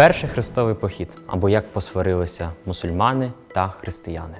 Перший хрестовий похід, або як посварилися мусульмани та християни.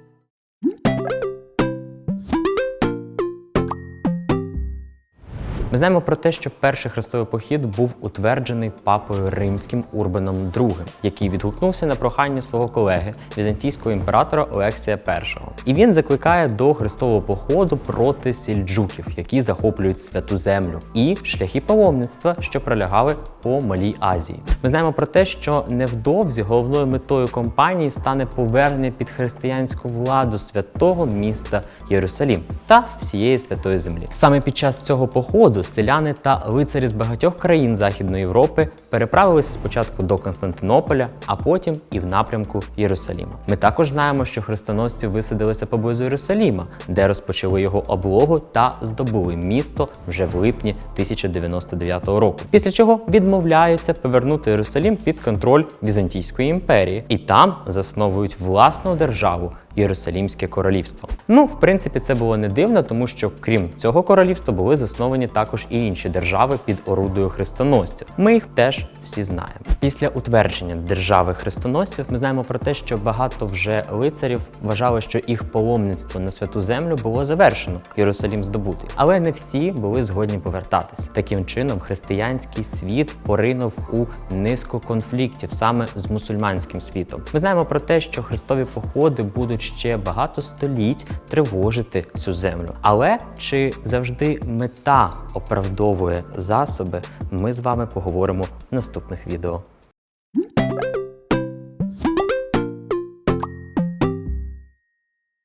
Ми знаємо про те, що перший хрестовий похід був утверджений папою римським Урбаном II, який відгукнувся на прохання свого колеги візантійського імператора Олексія І. І він закликає до хрестового походу проти сільджуків, які захоплюють святу землю, і шляхи паломництва, що пролягали по Малій Азії. Ми знаємо про те, що невдовзі головною метою кампанії стане повернення під християнську владу святого міста Єрусалім та всієї святої землі. Саме під час цього походу селяни та лицарі з багатьох країн Західної Європи переправилися спочатку до Константинополя, а потім і в напрямку Єрусаліма. Ми також знаємо, що хрестоносці висадилися поблизу Єрусаліма, де розпочали його облогу та здобули місто вже в липні 1099 року. Після чого відмовляються повернути Єрусалім під контроль Візантійської імперії, і там засновують власну державу. Єрусалімське королівство. Ну, в принципі, це було не дивно, тому що крім цього королівства були засновані також і інші держави під орудою хрестоносців. Ми їх теж всі знаємо. Після утвердження держави хрестоносців ми знаємо про те, що багато вже лицарів вважали, що їх паломництво на святу землю було завершено, Єрусалім здобутий. Але не всі були згодні повертатися. Таким чином, християнський світ поринув у низку конфліктів саме з мусульманським світом. Ми знаємо про те, що хрестові походи будуть ще багато століть тривожити цю землю. Але чи завжди мета оправдовує засоби, ми з вами поговоримо в наступних відео.